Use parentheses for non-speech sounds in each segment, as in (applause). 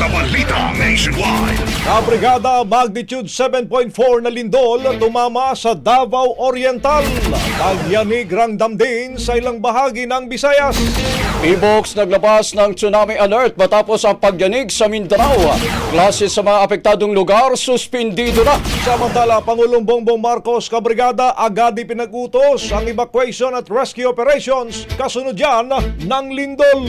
Balita Nationwide. Sa Brigada Magnitude 7.4 na lindol tumama sa Davao Oriental. Pagyanig rangdam din sa ilang bahagi ng Visayas. Pibox naglabas ng tsunami alert matapos ang pagyanig sa Mindanao. Klase sa mga apektadong lugar, suspindido na. Samantala, Pangulong Bongbong Marcos Kabrigada agad ipinag-utos ang evacuation at rescue operations kasunod yan ng lindol.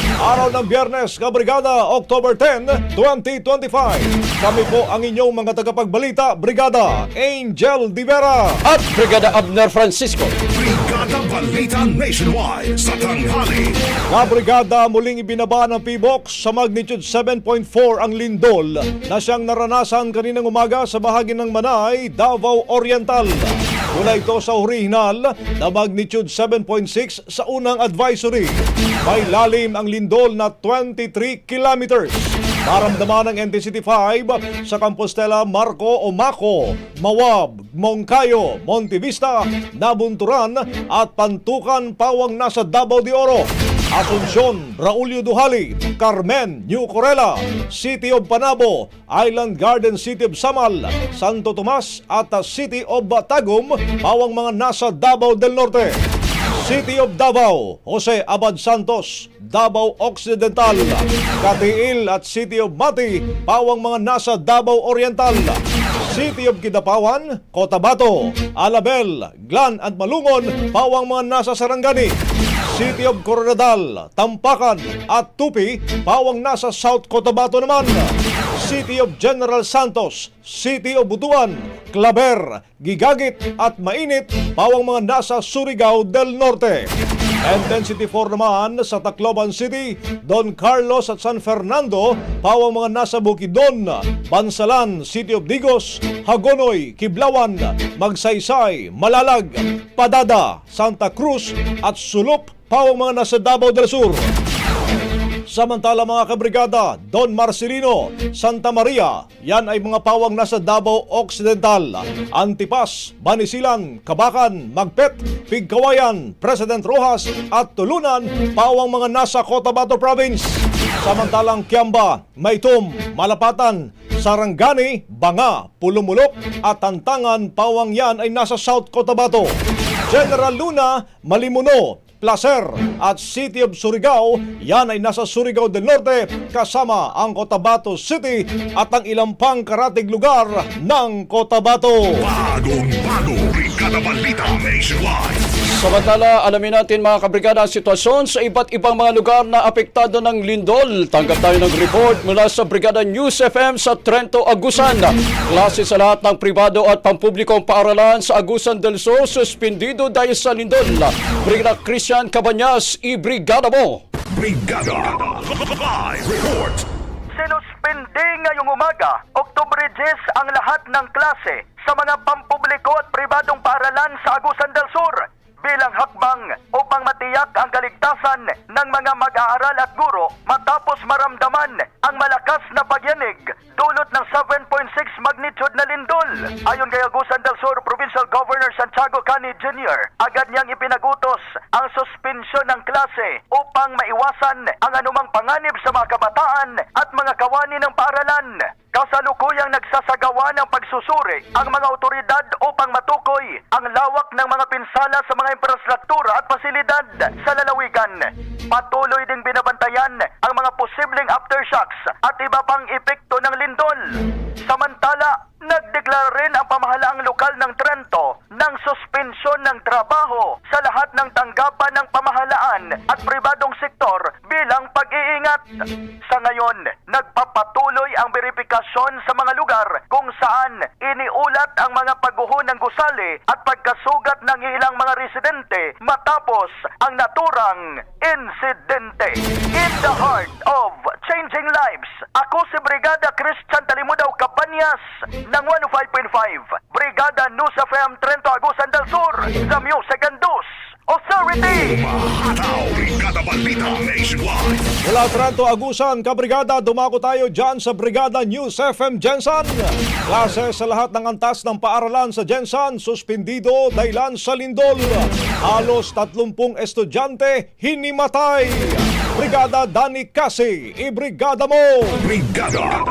Araw ng Biyernes, Kabrigada, October 10, 2025. Kami po ang inyong mga tagapagbalita, Brigada Angel Divera. At Brigada Abner Francisco. Brigada Balita Nationwide sa tanghali. Kabrigada muling ibinaba ng PBOX sa magnitude 7.4 ang lindol na siyang naranasan kaninang umaga sa bahagi ng Manay, Davao Oriental. Mula ito sa orihinal na magnitude 7.6 sa unang advisory. May lalim ang lindol na 23 kilometers. Maramdaman ng NTCT 5 sa Compostela, Marco o Maco, Mawab, Mongkayo, Monte Vista, Nabunturan at Pantukan Pawang nasa Davao de Oro. Asunsyon, Braulio Duhali, Carmen, New Corella, City of Panabo, Island Garden City of Samal, Santo Tomas at City of Batagum, pawang mga nasa Davao del Norte. City of Davao, Jose Abad Santos, Davao Occidental, Katiil at City of Mati, pawang mga nasa Davao Oriental. City of Kidapawan, Cotabato, Alabel, Glan at Malungon, pawang mga nasa Sarangani. City of Coronadal, Tampakan at Tupi, pawang nasa South Cotabato naman. City of General Santos, City of Butuan, Claver, Gigagit at Mainit, pawang mga nasa Surigao del Norte. And Density 4 naman sa Tacloban City, Don Carlos at San Fernando, pawang mga nasa Bukidnon, Bansalan, City of Digos, Hagonoy, Kiblawan, Magsaysay, Malalag, Padada, Santa Cruz at Sulup, pawang mga nasa Davao del Sur. Samantala mga kabrigada, Don Marcelino, Santa Maria, yan ay mga pawang nasa Davao Occidental, Antipas, Banisilan, Kabakan, Magpet, Pigkawayan, President Rojas at Tulunan, pawang mga nasa Cotabato Province. Samantalang Kiamba, Maitom, Malapatan, Sarangani, Banga, Pulumulok at Tantangan, pawang yan ay nasa South Cotabato. General Luna, Malimuno, Placer at City of Surigao, yan ay nasa Surigao del Norte kasama ang Cotabato City at ang ilang pang karatig lugar ng Cotabato. Bagong bago, Brigada Balita Nationwide. Samantala, alamin natin mga kabrigada ang sitwasyon sa iba't ibang mga lugar na apektado ng lindol. Tanggap tayo ng report mula sa Brigada News FM sa Trento, Agusan. Klase sa lahat ng pribado at pampublikong paaralan sa Agusan del Sur suspendido dahil sa lindol. Brigada Christian Cabanyas, i-brigada mo! Brigada Live Report. Sinuspindi ngayong umaga, Oktubre 10 ang lahat ng klase sa mga pampubliko at pribadong paaralan sa Agusan del Sur bilang hakbang upang matiyak ang kaligtasan ng mga mag-aaral at guro matapos maramdaman ang malakas na pagyanig dulot ng 7.6 magnitude na lindol. Ayon kay Agusan del Sur Provincial Governor Santiago Cani Jr., agad niyang ipinagutos ang suspensyon ng klase upang maiwasan ang anumang panganib sa mga kabataan at mga kawani ng paaralan. Kasalukuyang nagsasagawa ng pagsusuri ang mga otoridad upang matukoy ang lawak ng mga pinsala sa mga infrastruktura at pasilidad sa lalawigan. Patuloy ding binabantayan ang mga posibleng aftershocks at iba pang epekto ng lindol. Samantala, nagdeklara rin ang pamahalaang lokal ng Trento ng suspensyon ng trabaho sa lahat ng tanggapan ng pamahalaan at pribadong sektor bilang pag-iingat. Sa ngayon, nagpapatuloy ang verifikasyon sa mga lugar kung saan iniulat ang mga pagguho ng gusali at pagkasugat ng ilang mga residente matapos ang naturang insidente. In the heart of changing lives, ako si Brigada Christian Talimudaw Cabanyas ng 105.5 Brigada News FM Trento Agusan del Sur, the Music and News Authority. Mula Trento, Agusan, Kabrigada, dumako tayo dyan sa Brigada News FM Jensan. Klase sa lahat ng antas ng paaralan sa Jensan, suspindido dahilan sa lindol. Halos 30 estudyante hinimatay. Brigada Dani Kasi, ibrigada mo! Brigada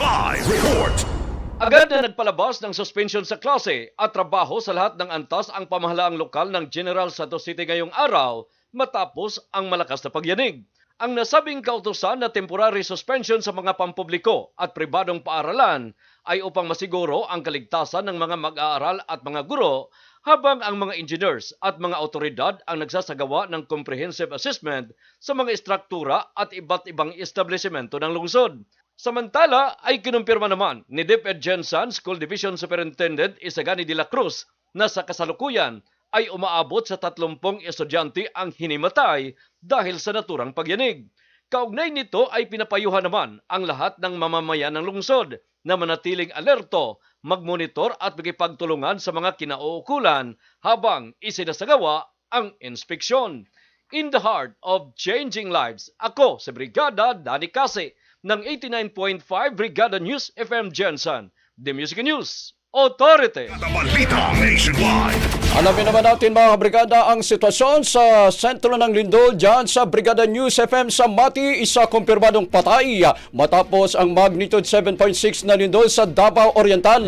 Live Report. Agad na nagpalabas ng suspension sa klase at trabaho sa lahat ng antas ang pamahalaang lokal ng General Santos City ngayong araw matapos ang malakas na pagyanig. Ang nasabing kautusan na temporary suspension sa mga pampubliko at pribadong paaralan ay upang masiguro ang kaligtasan ng mga mag-aaral at mga guro habang ang mga engineers at mga otoridad ang nagsasagawa ng comprehensive assessment sa mga istruktura at iba't ibang establishmento ng lungsod. Samantala ay kinumpirma naman ni DepEd Jensen School Division Superintendent Isagani de la Cruz na sa kasalukuyan ay umaabot sa 30 estudyante ang hinimatay dahil sa naturang pagyanig. Kaugnay nito ay pinapayuhan naman ang lahat ng mamamayan ng lungsod na manatiling alerto, magmonitor at magipagtulungan sa mga kinauukulan habang isinasagawa ang inspeksyon. In the heart of changing lives, ako si Brigada Dani Kasi ng 89.5 Brigada News FM Jensen, The Music News Authority. Alamin naman natin mga brigada ang sitwasyon sa sentro ng lindol dyan sa Brigada News FM sa Mati, isa kumpirmadong patay matapos ang magnitude 7.6 na lindol sa Davao Oriental.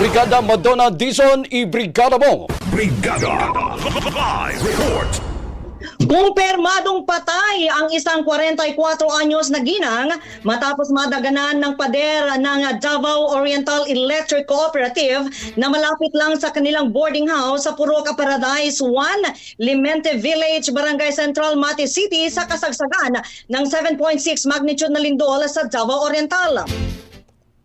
Brigada Madonna Dizon, i-brigada mo! Brigada Live Report. Kumpirmadong patay ang isang 44 anyos na ginang matapos madaganan ng pader ng Davao Oriental Electric Cooperative na malapit lang sa kanilang boarding house sa Puroca Paradise 1, Limente Village, Barangay Central, Mati City sa kasagsagan ng 7.6 magnitude na lindol sa Davao Oriental.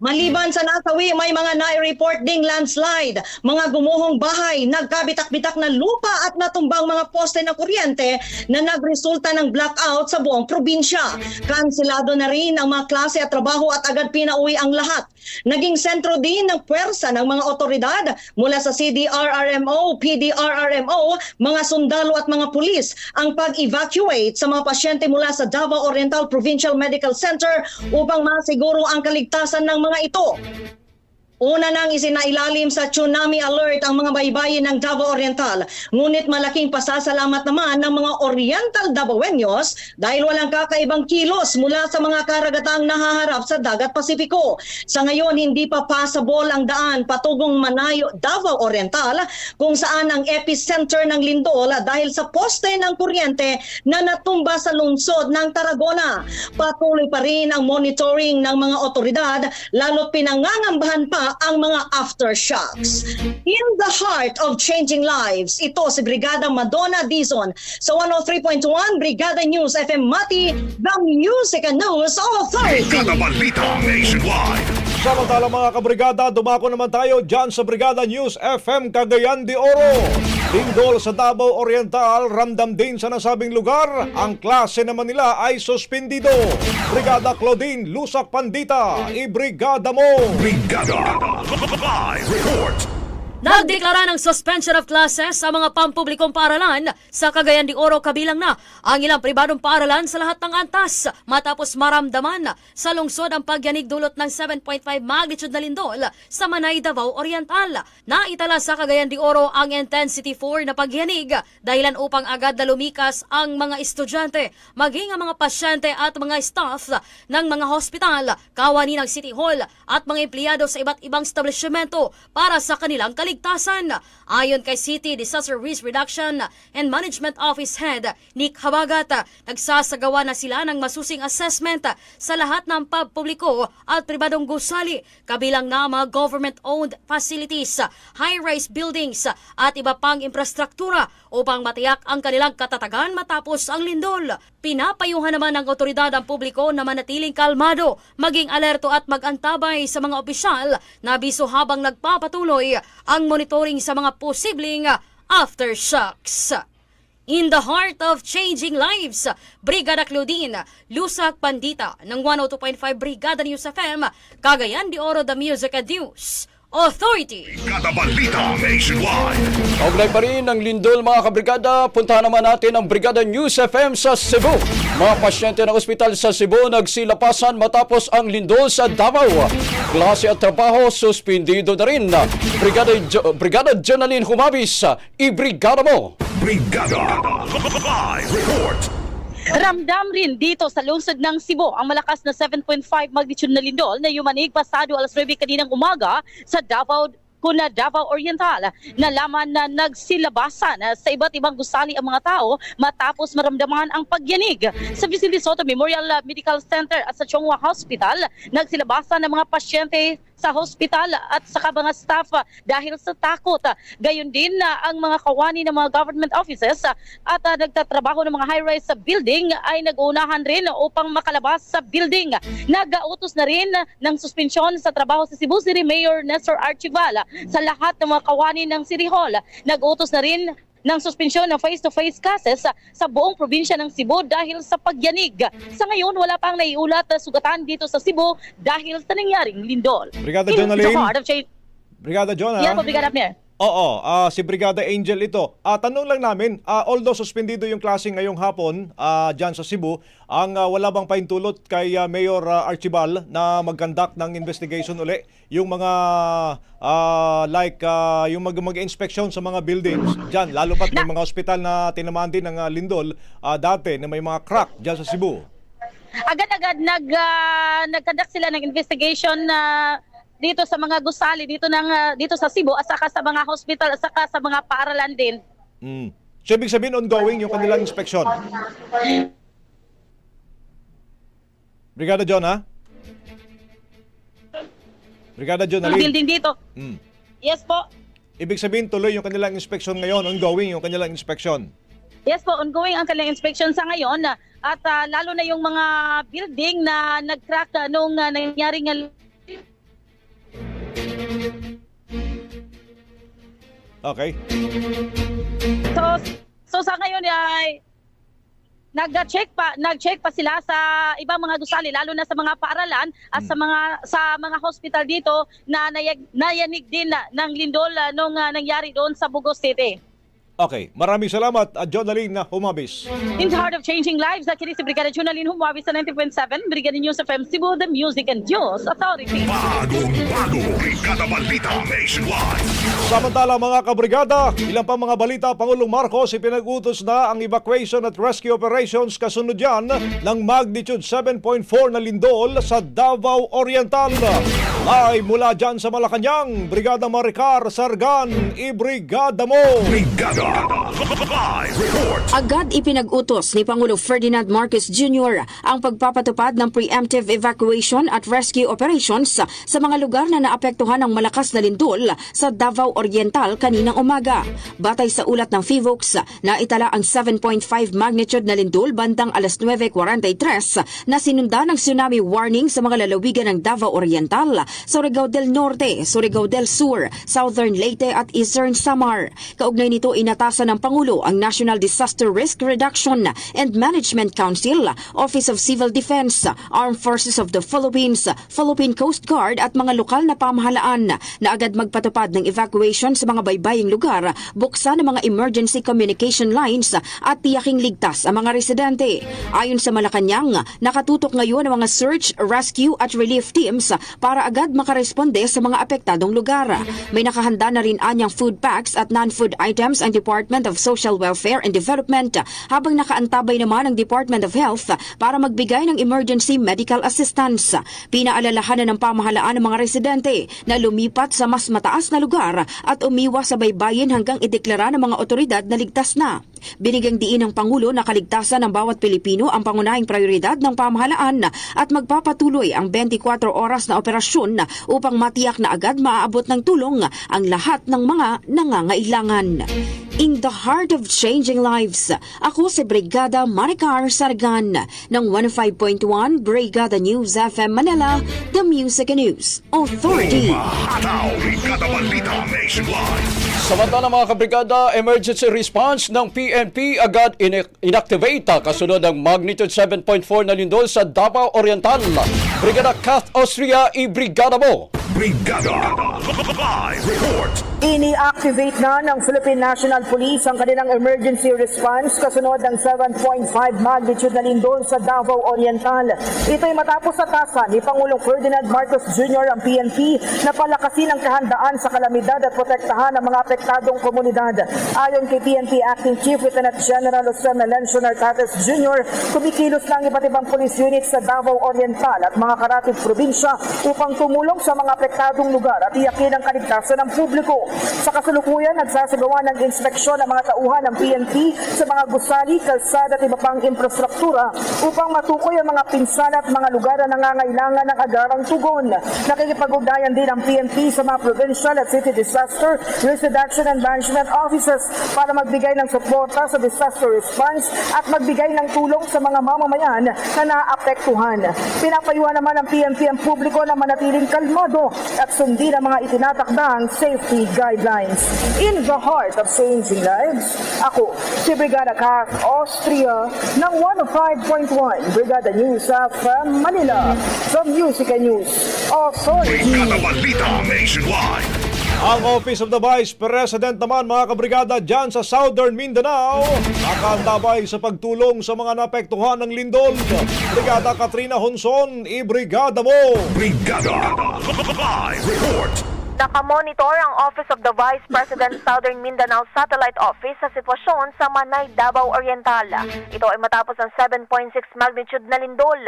Maliban sa nasawi, may mga nai-report ding landslide, mga gumuhong bahay, nagkabitak-bitak na lupa at natumbang mga poste ng kuryente na nagresulta ng blackout sa buong probinsya. Kansilado na rin ang mga klase at trabaho at agad pinauwi ang lahat. Naging sentro din ng puwersa ng mga otoridad mula sa CDRRMO, PDRRMO, mga sundalo at mga pulis ang pag-evacuate sa mga pasyente mula sa Davao Oriental Provincial Medical Center upang masiguro ang kaligtasan ng mga ito. Una nang isinailalim sa tsunami alert ang mga baybayin ng Davao Oriental. Ngunit malaking pasasalamat naman ng mga Oriental Davaoenos dahil walang kakaibang kilos mula sa mga karagatang nahaharap sa Dagat Pasipiko. Sa ngayon, hindi pa passable ang daan patugong Manayo, Davao Oriental kung saan ang epicenter ng lindol dahil sa poste ng kuryente na natumba sa lungsod ng Tarragona. Patuloy pa rin ang monitoring ng mga otoridad lalo't pinangangambahan pa ang mga aftershocks. In the heart of changing lives, ito si Brigada Madonna Dizon sa 103.1 Brigada News FM Mati, the Music and News Authority. Brigada Balita Nationwide. Samantala mga kabrigada, dumako naman tayo dyan sa Brigada News FM Cagayan de Oro. Lindol sa Davao Oriental, ramdam din sa nasabing lugar. Ang klase naman nila ay suspendido. Brigada Claudine Lusak Pandita, ibrigada mo! Brigada. Live report. Nagdeklara ng suspension of classes sa mga pampublikong paaralan sa Cagayan de Oro kabilang na ang ilang pribadong paaralan sa lahat ng antas matapos maramdaman sa lungsod ang pagyanig dulot ng 7.5 magnitude na lindol sa Manay, Davao Oriental. Naitala sa Cagayan de Oro ang intensity 4 na pagyanig dahilan upang agad na lumikas ang mga estudyante, maging ang mga pasyente at mga staff ng mga hospital, kawani ng City Hall at mga empleyado sa iba't ibang establishmento para sa kanilang kaligtasan. Ayon kay City Disaster Risk Reduction and Management Office Head Nick Habagat, nagsasagawa na sila ng masusing assessment sa lahat ng pampubliko at pribadong gusali, kabilang na mga government-owned facilities, high-rise buildings at iba pang infrastruktura upang matiyak ang kanilang katatagan matapos ang lindol. Pinapayuhan naman ng otoridad ang publiko na manatiling kalmado, maging alerto at mag-antabay sa mga opisyal na biso habang nagpapatuloy ang monitoring sa mga posibleng aftershocks. In the heart of changing lives, Brigada Claudine, Lusak Pandita ng 102.5 Brigada News FM, Cagayan de Oro The Music and News Authority. Brigada Balita Nationwide. Kaugnay pa rin ng lindol mga kabrigada, puntahan naman natin ang Brigada News FM sa Cebu. Mga pasyente ng ospital sa Cebu nagsilapasan matapos ang lindol sa Davao. Klase at trabaho suspindido na rin. Brigada, Jo- Brigada Jonalyn Humabis, ibrigada mo! Brigada. Live report. Ramdam rin dito sa lungsod ng Cebu ang malakas na 7.5 magnitude na lindol na yumanig pasado alas 9 kaninang umaga sa Davao kuna Davao Oriental. Nalaman na nagsilabasan uh, sa iba't ibang gusali ang mga tao matapos maramdaman ang pagyanig. Sa Vicente Soto Memorial Medical Center at sa Chongwa Hospital, nagsilabasan ng mga pasyente sa hospital at sa mga staff uh, dahil sa takot. Uh, Gayon din na ang mga kawani ng mga government offices at nagtatrabaho ng mga high-rise sa building ay nag-uunahan rin upang makalabas sa building. Nag-autos na rin ng suspensyon sa trabaho sa Cebu City Mayor Nestor Archival sa lahat ng mga kawani ng City Hall. Nag-autos na rin ng suspensyon ng face-to-face classes sa, sa buong probinsya ng Cebu dahil sa pagyanig. Sa ngayon, wala pang naiulat na sugatan dito sa Cebu dahil sa nangyaring lindol. Brigada Jonalyn. Brigada? Yan po, Brigada Mayor. Oo, ah, si Brigada Angel ito. Ah, tanong lang namin, ah, although suspendido yung klase ngayong hapon ah, dyan sa Cebu, ang ah, wala bang paintulot kay ah, Mayor ah, Archibald na mag-conduct ng investigation uli? Yung mga ah, like ah, yung mag- mag-inspection sa mga buildings dyan, lalo pat may mga ospital na tinamaan din ng ah, lindol ah, dati na may mga crack dyan sa Cebu. agad-agad nag uh, nagconduct sila ng investigation na dito sa mga gusali dito ng ah, dito sa Cebu at saka sa mga hospital at saka sa mga paaralan din. Mm. So, ibig sabihin ongoing yung kanilang inspeksyon. Brigada John, ha? Brigada John, Ang building dito. Mm. Yes po. Ibig sabihin tuloy yung kanilang inspeksyon ngayon, ongoing yung kanilang inspeksyon. Yes po, ongoing ang kanilang inspection sa ngayon at ah, lalo na yung mga building na nag-crack ah, nung ah, nangyaring ah, Okay. So, so sa ngayon ay nag-check pa nag-check pa sila sa ibang mga gusali lalo na sa mga paaralan at sa mga sa mga hospital dito na nayag, nayanig din na, ng lindol ah, nung ah, nangyari doon sa Bugos City. Okay. Maraming salamat at John Aline na humabis. In the heart of changing lives, nakinig si Brigada Junalin Humawi sa 90.7, Brigada News FM Cebu, the Music and News Authority. Bagong bago, Brigada Balita Nationwide. Samantala mga kabrigada, ilang pa mga balita, Pangulong Marcos ipinag-utos na ang evacuation at rescue operations kasunod yan ng magnitude 7.4 na lindol sa Davao Oriental. Ay mula dyan sa Malacanang, Brigada Maricar Sargan, ibrigada mo! Brigada Live. Agad ipinag-utos ni Pangulo Ferdinand Marcos Jr. ang pagpapatupad ng preemptive evacuation at rescue operations sa mga lugar na naapektuhan ng malakas na lindol sa Davao Oriental kaninang umaga. Batay sa ulat ng FIVOX, naitala ang 7.5 magnitude na lindol bandang alas 9.43 na sinunda ng tsunami warning sa mga lalawigan ng Davao Oriental, Surigao del Norte, Surigao del Sur, Southern Leyte at Eastern Samar. Kaugnay nito inatasan ng Pangulo ang National Disaster Risk Reduction and Management Council, Office of Civil Defense, Armed Forces of the Philippines, Philippine Coast Guard at mga lokal na pamahalaan na agad magpatupad ng evacuation sa mga baybaying lugar, buksan ang mga emergency communication lines at tiyaking ligtas ang mga residente. Ayon sa Malacanang, nakatutok ngayon ang mga search, rescue at relief teams para agad makaresponde sa mga apektadong lugar. May nakahanda na rin anyang food packs at non-food items ang Department of Social Welfare and Development habang nakaantabay naman ang Department of Health para magbigay ng emergency medical assistance. Pinaalalahanan ng pamahalaan ng mga residente na lumipat sa mas mataas na lugar at umiwas sa baybayin hanggang ideklara ng mga otoridad na ligtas na. Binigyang diin ng Pangulo na kaligtasan ng bawat Pilipino ang pangunahing prioridad ng pamahalaan at magpapatuloy ang 24 oras na operasyon upang matiyak na agad maaabot ng tulong ang lahat ng mga nangangailangan. In the heart of changing lives, ako si Brigada Maricar Sargan ng 105.1 Brigada News FM Manila, The Music and News Authority. Umahataw, Brigada Balita Nationwide. Samantala mga kabrigada, emergency response ng PNP agad in- inactivate kasunod ng magnitude 7.4 na lindol sa Davao Oriental. Brigada Kath Austria, i-brigada mo! Brigada Live Report. Ini-activate na ng Philippine National Police ang kanilang emergency response kasunod ng 7.5 magnitude na lindol sa Davao Oriental. Ito'y matapos sa tasa ni Pangulong Ferdinand Marcos Jr. ang PNP na palakasin ang kahandaan sa kalamidad at protektahan ang mga apektadong komunidad. Ayon kay PNP Acting Chief Lieutenant General Jose Melencio Narcates Jr., kumikilos na ang iba't ibang police units sa Davao Oriental at mga karatid probinsya upang tumulong sa mga apektadong lugar at iyakin ang kaligtasan ng publiko. Sa kasalukuyan, nagsasagawa ng inspeksyon ng mga tauhan ng PNP sa mga gusali, kalsada at iba pang infrastruktura upang matukoy ang mga pinsala at mga lugar na nangangailangan ng agarang tugon. Nakikipag-ugnayan din ang PNP sa mga provincial at city disaster risk reduction and management offices para magbigay ng suporta sa disaster response at magbigay ng tulong sa mga mamamayan na naapektuhan. Pinapayuhan naman ng PNP ang publiko na manatiling kalmado at sundin ang mga itinatakdang safety guidelines. In the heart of changing lives, ako, si Brigada Kath Austria ng 105.1 Brigada News FM Manila, the Music and News Authority. Brigada Balita Nationwide. Ang Office of the Vice President naman mga kabrigada dyan sa Southern Mindanao nakaantabay sa pagtulong sa mga napektuhan ng lindol. Brigada Katrina Honson, i-brigada mo! Brigada Live Report. Nakamonitor ang Office of the Vice President (laughs) Southern Mindanao Satellite Office sa sitwasyon sa Manay, Davao Oriental. Ito ay matapos ang 7.6 magnitude na lindol.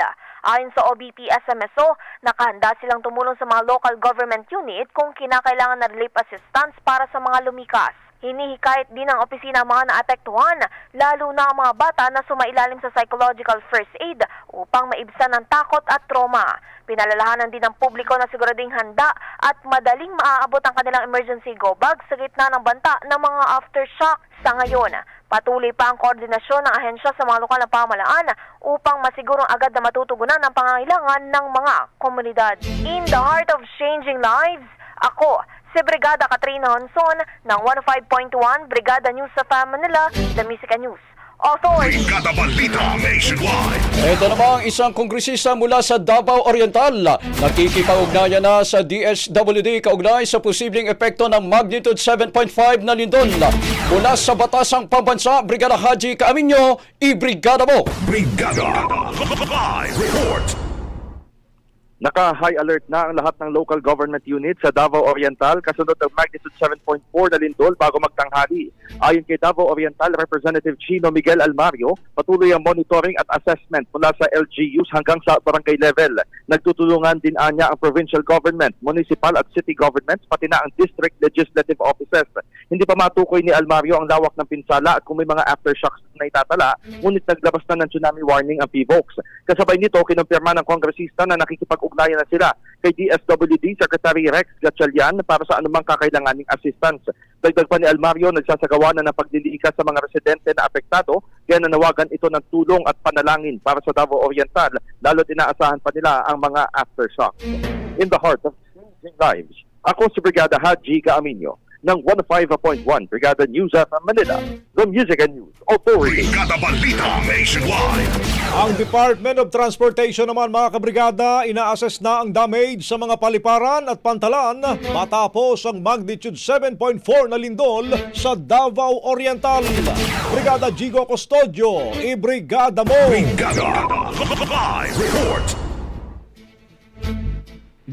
Ayon sa OBP SMSO, nakahanda silang tumulong sa mga local government unit kung kinakailangan na relief assistance para sa mga lumikas. Hinihikayat din ng opisina ang mga naapektuhan, lalo na ang mga bata na sumailalim sa psychological first aid upang maibsan ng takot at trauma. Pinalalahanan din ng publiko na sigurading handa at madaling maaabot ang kanilang emergency go bag sa gitna ng banta ng mga aftershock sa ngayon. Patuloy pa ang koordinasyon ng ahensya sa mga lokal na pamalaan upang masigurong agad na matutugunan ang pangangailangan ng mga komunidad. In the heart of changing lives, ako, si Brigada Katrina Honson ng 105.1 Brigada News sa Manila, The Musica News. Authority. Brigada Balita Nationwide. Ito namang isang kongresista mula sa Davao Oriental nakikipag-ugnayan na sa DSWD kaugnay sa posibleng epekto ng magnitude 7.5 na lindol. Mula sa Batasang Pambansa, Brigada Haji Kaaminyo, i-brigada mo! Brigada Live Report. Naka-high alert na ang lahat ng local government units sa Davao Oriental kasunod ng magnitude 7.4 na lindol bago magtanghali. Ayon kay Davao Oriental Representative Chino Miguel Almario, patuloy ang monitoring at assessment mula sa LGUs hanggang sa barangay level. Nagtutulungan din anya ang provincial government, municipal at city governments pati na ang district legislative offices. Hindi pa matukoy ni Almario ang lawak ng pinsala at kung may mga aftershocks na itatala, ngunit naglabas na ng tsunami warning ang PVOX. Kasabay nito, kinumpirma ng kongresista na nakikipag-ugnayan na sila kay DSWD Secretary Rex Gatchalian para sa anumang kakailanganing assistance. Dagdag pa ni Almario, nagsasagawa na ng pagliliika sa mga residente na apektado, kaya nanawagan ito ng tulong at panalangin para sa Davao Oriental, lalo inaasahan pa nila ang mga aftershocks. In the heart of changing lives, ako si Brigada Haji Kaaminyo ng 105.1 Brigada News at Manila, the Music and News Authority. Brigada Balita Nationwide. Ang Department of Transportation naman mga kabrigada, ina-assess na ang damage sa mga paliparan at pantalan matapos ang magnitude 7.4 na lindol sa Davao Oriental. Brigada Gigo Custodio, i-brigada mo! Brigada Live Report.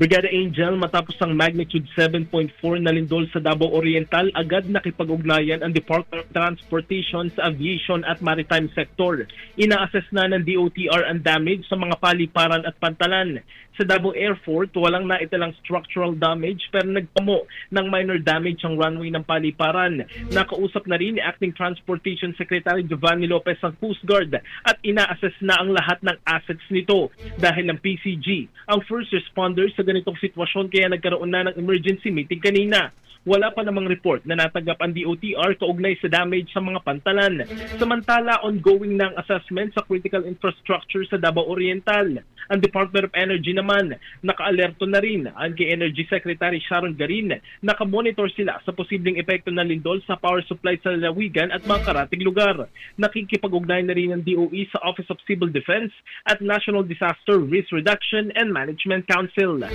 Brigada Angel matapos ang magnitude 7.4 na lindol sa Davao Oriental agad nakipag-ugnayan ang Department of Transportation sa aviation at maritime sector. Ina-assess na ng DOTR ang damage sa mga paliparan at pantalan. Sa Davao Airport, walang naitalang structural damage pero nagpamo ng minor damage ang runway ng paliparan. Nakausap na rin ni Acting Transportation Secretary Giovanni Lopez ng Coast Guard at ina-assess na ang lahat ng assets nito dahil ang PCG ang first responders sa ganitong sitwasyon kaya nagkaroon na ng emergency meeting kanina. Wala pa namang report na natanggap ang DOTR kaugnay sa damage sa mga pantalan. Samantala, ongoing na ang assessment sa critical infrastructure sa Davao Oriental. Ang Department of Energy naman, nakaalerto na rin ang kay Energy Secretary Sharon Garin. Nakamonitor sila sa posibleng epekto ng lindol sa power supply sa lalawigan at mga karating lugar. Nakikipag-ugnay na rin ng DOE sa Office of Civil Defense at National Disaster Risk Reduction and Management Council.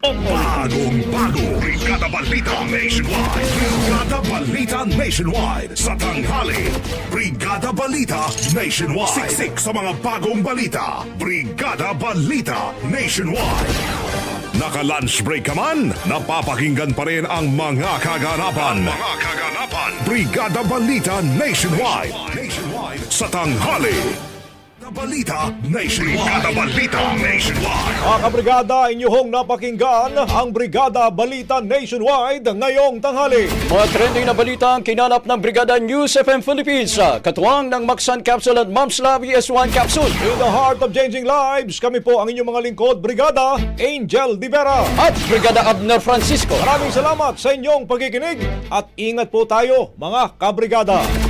Bagong bago. Brigada Balita Nationwide. Brigada Balita Nationwide. Sa tanghali. Brigada Balita Nationwide. Siksik sa mga bagong balita. Brigada Balita Nationwide. Naka-lunch break ka man, napapakinggan pa rin ang mga kaganapan. Mga kaganapan. Brigada Balita Nationwide. Nationwide. Sa tanghali. Balita Nationwide. Brigada Balita Nationwide. Mga kabrigada, inyong napakinggan ang Brigada Balita Nationwide ngayong tanghali. Mga trending na balita ang kinalap ng Brigada News FM Philippines. Katuwang ng Maxan Capsule at Mom's Love ES1 Capsule. In the heart of changing lives, kami po ang inyong mga lingkod, Brigada Angel Divera. At Brigada Abner Francisco. Maraming salamat sa inyong pagkikinig at ingat po tayo mga kabrigada.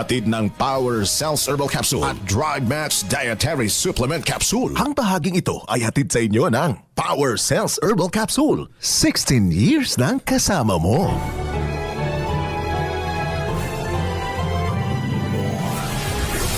Hatid ng Power Cells Herbal Capsule at Dry Match Dietary Supplement Capsule. Ang bahaging ito ay hatid sa inyo ng Power Cells Herbal Capsule. 16 years nang kasama mo.